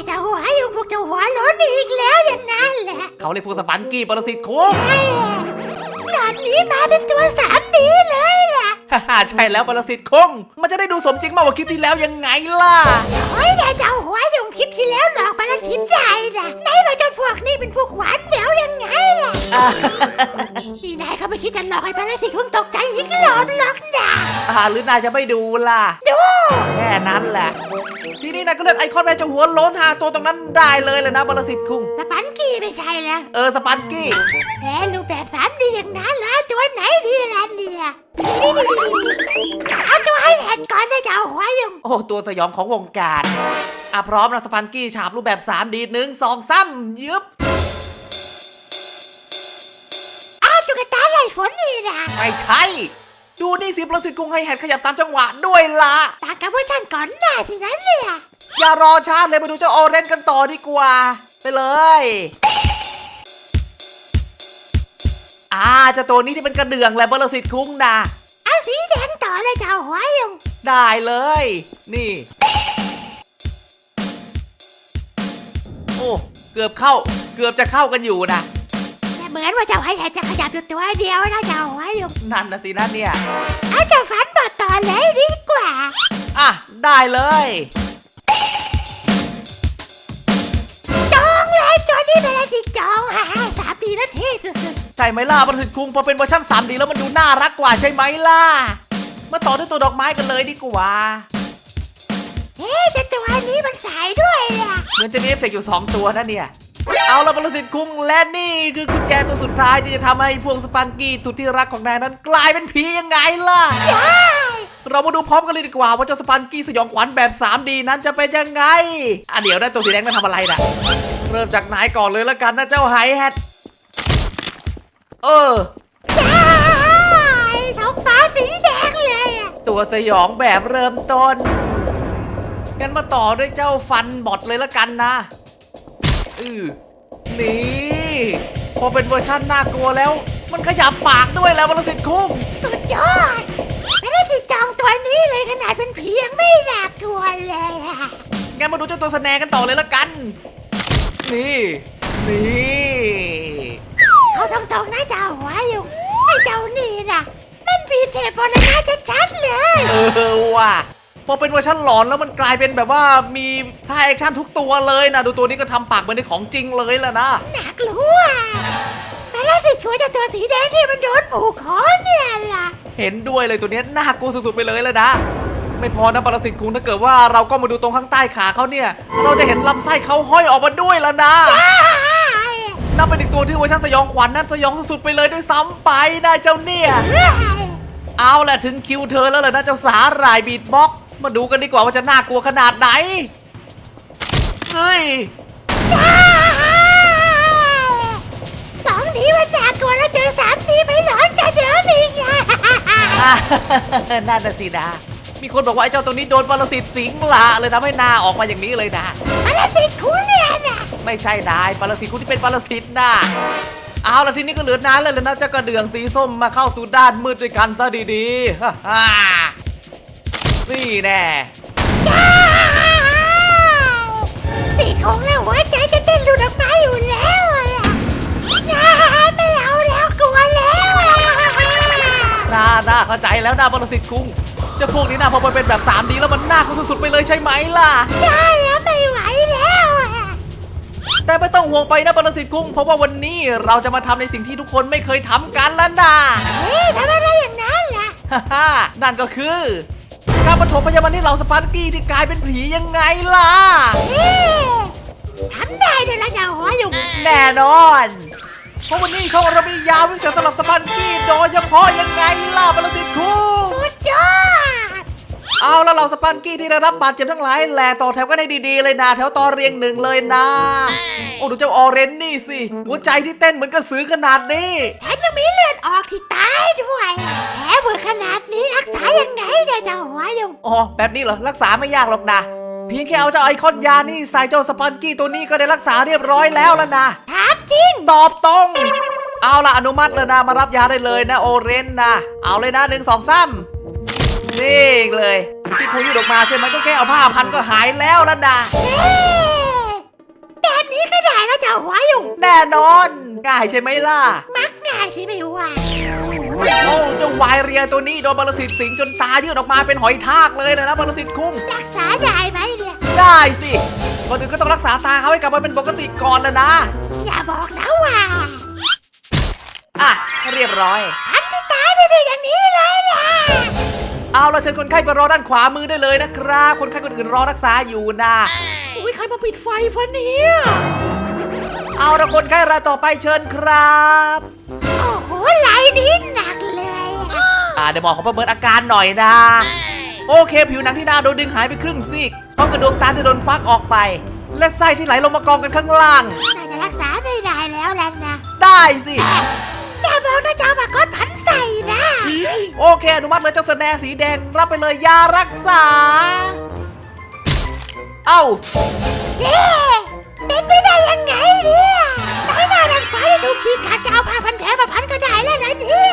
เนี่ยจะหัวอยู่พวกจะหัวล้นอีกแล้วอย่างนั้นแหละเขาเรียกพวกสปันกี้ปรสิตคุ้งไอ้หลอดนี้มาเป็นตัวสามดีเลยล่ะฮ่าฮ่าใช่แล้วปรสิตคง มันจะได้ดูสมจริงมากกว่าคลิปที่แล้วยังไงล่ะโอ้ยนายจะหัวอยู่คลิปที่แล้วหลอกปลาทิพย์ได้นะไหนว่าจ้าพวกนี้เป็นพวกหวานแหววยังไงล่ะอ่านี่นายก็ไม่คิดจะหลอกให้ปลาทิพย์คงตกใจอีกหลอบหรอกนะอ่าหรือนายจะไม่ดูล่ะ ดู แค่นั้นแหละ ทีนี้นายก็เลือกไอคอนแม่เจ้าหัวโล้นหาตัวตรงนั้นได้เลยเลยนะปรสิตคุ้งสปันกี้ไม่ใช่แล้วเออสปันกี้แหมรูปแบบสามดีอย่างนั้นเหรอตัวไหนดีล่ะเนี่ยนี่นี่นี่นี่เอาตัวให้เห็นก่อนนะจะเอาหัวอยู่โอ้ตัวสยองของวงการอะพร้อมนะสปันกี้ฉาบรูปแบบ 3D หนึ่งสองสามยึบอ้าวตุ๊กตาไหลฝนนี่นะไม่ใช่ ดูนี่สิประสิทธิ์กรุงให้แฮนขยับตามจังหวะด้วยละตากับว่าฉันก่อนหน้าที่นั้นเนี่ยอย่ารอช้าเลยไปดูเจ้าออเรนจ์กันต่อดีกว่า ไปเลยอ่าเจ้าตัวนี้ที่เป็นกระเดื่องแหละบรสิทธิ์คุ้งนะเอาสีแดงต่อเลยจะเอาหัวอยู่ได้เลย นี่ โอ้ เกือบเข้า เกือบจะเข้ากันอยู่นะแต่ เหมือนว่าเจ้าให้เห็นจะขยับอยู่ตัวเดียวนะจะเอาหัวอยู่นั่นนะสินะเนี่ยเอาเจ้าฝันบอดต่อเลยดีกว่า อะ ได้เลยจองเลยตัวนี้เป็นอะไรที่จองฮ่าฮ่าสามปีแล้วเท่สุดใช่ไหมล่ะบรสิทธิ์คุ้งพอเป็นเวอร์ชัน 3D แล้วมันดูน่ารักกว่าใช่ไหมล่ะ มาต่อด้วยตัวดอกไม้กันเลยดีกว่า ๆเฮ้แต่ตัวนี้มันสายด้วยล่ะเหมือนจะมีเอฟเฟกต์อยู่2ตัวนะเนี่ย เอาละบรสิทธิ์คุ้งและนี่คือกุญแจตัวสุดท้ายที่จะทำให้พวกสปันกี้ตุดที่รักของนายนั้นกลายเป็นผียังไงล่ะได้เรามาดูพร้อมกันเลยดีกว่าว่าเจ้าสปันกี้สยองขวัญแบบ 3D นั้นจะเป็นยังไงอะเดี๋ยวได้ตัวสีแดงมาทำอะไรนะเริ่มจากไหนก่อนเลยละกันนะเจ้าไฮแฮทเออได้ท้องฟ้าสีแดงเลยอะตัวสยองแบบเริ่มต้นงั้นมาต่อด้วยเจ้าฟันบอทเลยละกันนะ อือนี่พอเป็นเวอร์ชั่นน่ากลัวแล้ว มันขยับปากด้วยแล้วบรสิทธิ์คุ้งสุดยอดไม่ได้ที่จองตัวนี้เลยขนาดเป็นเพียงไม่น่ากลัวเลยอะงั้นมาดูเจ้าตัวสแนร์กันต่อเลยละกัน นี่นี่เขาต้องตรงๆนะเจ้าหัวอยู่ไอ้เจ้านี่นะมันปีเทพบอลนะชัดๆเลย เออว่ะพ อเป็นเวอร์ชันหลอนแล้วมันกลายเป็นแบบว่ามีท่าแอคชั่นทุกตัวเลยนะ ดูตัวนี้ก็ทำปากเหมือนในของจริงเลยล่ะนะ น่ากลัวแต่ละสิชัวจะตัวสีแดงที่มันโดนผูกคอเนี่ยล่ะ เห็นด้วยเลยตัวเนี้ยน่ากลัวสุดๆไปเลยแล้วนะ ไม่พอนะปรสิตคุงถ้าเกิดว่าเราก็มาดูตรงข้างใต้ขาเขาเนี่ย เราจะเห็นลำไส้เขาห้อยออกมาด้วยแล้วนะ นับเป็นอีกตัวที่เวอร์ชันสยองขวัญนั่นสยองสุดๆไปเลยด้วยซ้ำไปนะเจ้าเนี่ย เอาแหละถึงคิวเธอแล้วเหรอนะเจ้าสาหร่ายบีทบ็อกซ์ มาดูกันดีกว่าว่าจะน่ากลัวขนาดไหน เฮ้ยสองนี้มันน่ากลัวแล้วเจอสามนี้ไม่ร้อนกันเดิมอีกอะอะนั่นน่ะสินะ มีคนบอกว่าไอ้เจ้าตัวนี้โดนปรสิตสิงละเลยทำให้หน้าออกมาอย่างนี้เลยนะอะไรสิคุณเนี่ยนะไม่ใช่นายปรสิตคุณที่เป็นปรสิตนะเอาละทีนี้ก็เหลือนานแล้วเลยนะเจ้ากระเดื่องสีส้มมาเข้าสู่ด้านมืดด้วยกันซะดีๆฮ่า ฮ่านี่แน่สี่ของแล้วหัวใจจะเต้นรุนออกมาอยู่แล้วอะไม่เอาแล้วกลัวแล้วอะน่าน่าเข้าใจแล้วนะปรสิตคุงเจ้าพวกนี้นะพอมันเป็นแบบ 3D แล้วมันน่ากลัวสุดๆไปเลยใช่ไหมล่ะได้แล้วไม่ไหวแล้วอะแต่ไม่ต้องห่วงไปนะปรสิตคุงเพราะว่าวันนี้เราจะมาทำในสิ่งที่ทุกคนไม่เคยทำกันแล้วนะ เฮ้ยทำอะไรอย่างนั้นล่ะ ฮ่าฮ่านั่นก็คือ การปฐมพยาบาลที่เหล่าสปาร์กี้ที่กลายเป็นผียังไงล่ะเฮ้ยทำได้เลยละเจ้าหัวอยู่แน่นอน เพราะวันนี้ช่องเรามียาววิเศษสำหรับสปาร์กี้โดยเฉพาะยังไงล่ะปรสิตคุงสุดยอด เอาแล้วเหล่าสปันกี้ที่ได้รับบาดเจ็บทั้งหลายแหล่ต่อแถวกันให้ดีๆเลยนะแถวต่อเรียงหนึ่งเลยนะโอ้ดูเจ้าออเรนจ์นี่สิหัวใจที่เต้นเหมือนกระสือขนาดนี้แถมยังมีเลือดออกที่ตายด้วยแผลเวอร์ขนาดนี้รักษายังไงเนี่ยเจ้าหัวอยู่อ๋อแบบนี้เหรอรักษาไม่ยากหรอกนะเพียงแค่เอาเจ้าไอคอนยานี่ใส่เจ้าสปันกี้ตัวนี้ก็ได้รักษาเรียบร้อยแล้วแล้วนะถามจริงตอบตรงเอาละอนุมัติเลยนะมารับยาได้เลยนะโอเรนจ์นะเอาเลยนะหนึ่งสองสาม นี่เลย ที่คุยออกมาใช่ไหมก็แค่เอาผ้าพันก็หายแล้วแล้วนะเฮ้ยเจ้าหัวยุงแน่นอนง่ายใช่ไหมล่ะ มักง่ายที่ไม่ว่าโอ้เจ้าวายเรียตัวนี้โดนปรสิตสิงจนตายื่นออกมาเป็นหอยทากเลยนะปรสิตคุ้งรักษาได้ไหมเนี่ย ได้สิก่อนอื่นก็ต้องรักษาตาเขาให้กลับมาเป็นปกติก่อนแล้วนะ อย่าบอกนะว่าอะเรียบร้อยพันที่ตายได้ด้วยอย่างนี้เลยนะ เอาละเชิญคนไข้ไปรอด้านขวามือได้เลยนะครับ คนไข้คนอื่นรอรักษาอยู่นะอุ้ยใครมาปิดไฟฟะเนี่ย เอาละคนไข้รายต่อไปเชิญครับโอ้โหไหลนี้หนักเลยอะอ่าเดี๋ยวบอกเขาประเมินอาการหน่อยนะ โอเค ผิวหนังที่หน้าโดนดึงหายไปครึ่งซีกเพราะกระดวงตาที่โดนควักออกไป และไส้ที่ไหลลงมากองกันข้างล่าง น่าจะรักษาไม่ได้แล้วล่ะนะ ได้สิอย่าบอกนะเจ้ามาก้อนพันใส่นะ โอเคอนุมัติเลยเจ้าสแนสีแดงรับไปเลยยารักษา เอ้าเอ๊ะเป็นไปได้ยังไงเนี่ยน้อยหน้าด้านขวาที่ถูกฉีกขาดจะเอาผ้าพันแผลมาพันก็ได้แล้วนะเนี่ย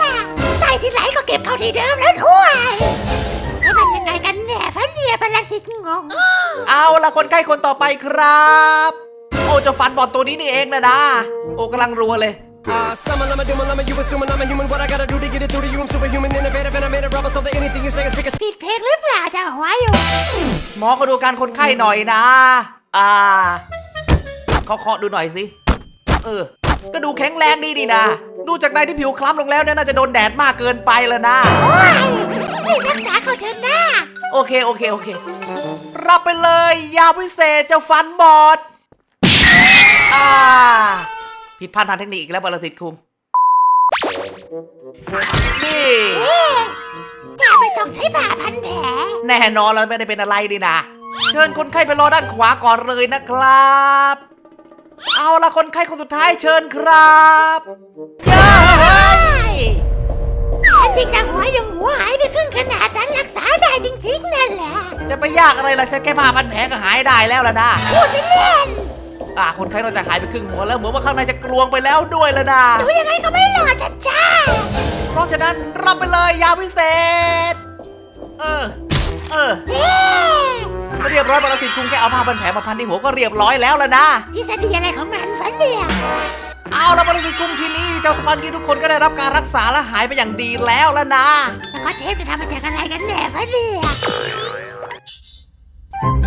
ไส้ที่ไหลก็เก็บเข้าที่เดิมแล้วด้วยแล้วมันยังไงกันแน่ฟะเนี่ยปรสิตงง เอาละคนไข้คนต่อไปครับ โอ้เจ้าฟันบอดตัวนี้นี่เองนะนะโอ้กำลังรัวเลย Uh, summon, I'm a doom, I'm a you assuming I'm a human. What I gotta do to get it through to you? I'm superhuman, innovative, and I made a rubber so that anything you say is speak a ปิดเพลงหรือเปล่าเจ้าหัวอยู่ หมอก็ดูการคนไข้หน่อยนะ อ่าเขาเคาะดูหน่อยสิ เออ ก็ดูแข็งแรงดีดีนะ ดูจากในที่ผิวคล้ำลงแล้วเนี่ยน่าจะโดนแดดมากเกินไปแล้วนะ โอ้ยรีบรักษาเขาเถอะนะโอเค โอเค โอเค รับไปเลย ยาวิเศษเจ้าฟันบอด อ่า ผิดพลาดทางเทคนิคอีกแล้วบรสิทธิ์คุม นี่เอ๊ะแกไม่ต้องใช้ผ้าพันแผล แน่นอนแล้วไม่ได้เป็นอะไรดีนะ เชิญคนไข้ไปรอด้านขวาก่อนเลยนะครับ เอาละคนไข้คนสุดท้ายเชิญครับเย้ยอันที่จังหัวยังหัวหายไปครึ่งขนาดนั้นรักษาได้จริงๆนั่นแหละ จะไปยากอะไรล่ะฉันแค่ผ่าพันแผลก็หายได้แล้วล่ะนะพูดเล่น อ่าคนไข้นอกจากหายไปครึ่งหัวแล้วเหมือนว่าข้างในจะกลวงไปแล้วด้วยแล้วนะๆดูยังไงก็ไม่รอดชัดจ้าเพราะฉะนั้นรับไปเลยยาวิเศษ เออ เออเอ๊ะเรียบร้อยปรสิตคุงแค่เอาผ้าพันแผลมาพันที่หัวก็เรียบร้อยแล้วแล้วนะที่สดีอะไรของมันฝันเนี่ยเอาละปรสิตคุงทีนี้เจ้าสปันกี้ทุกคนก็ได้รับการรักษาและหายไปอย่างดีแล้วแล้วนะแล้วก็เทปจะทำมาจากอะไรกันแน่ฝันเนี่ย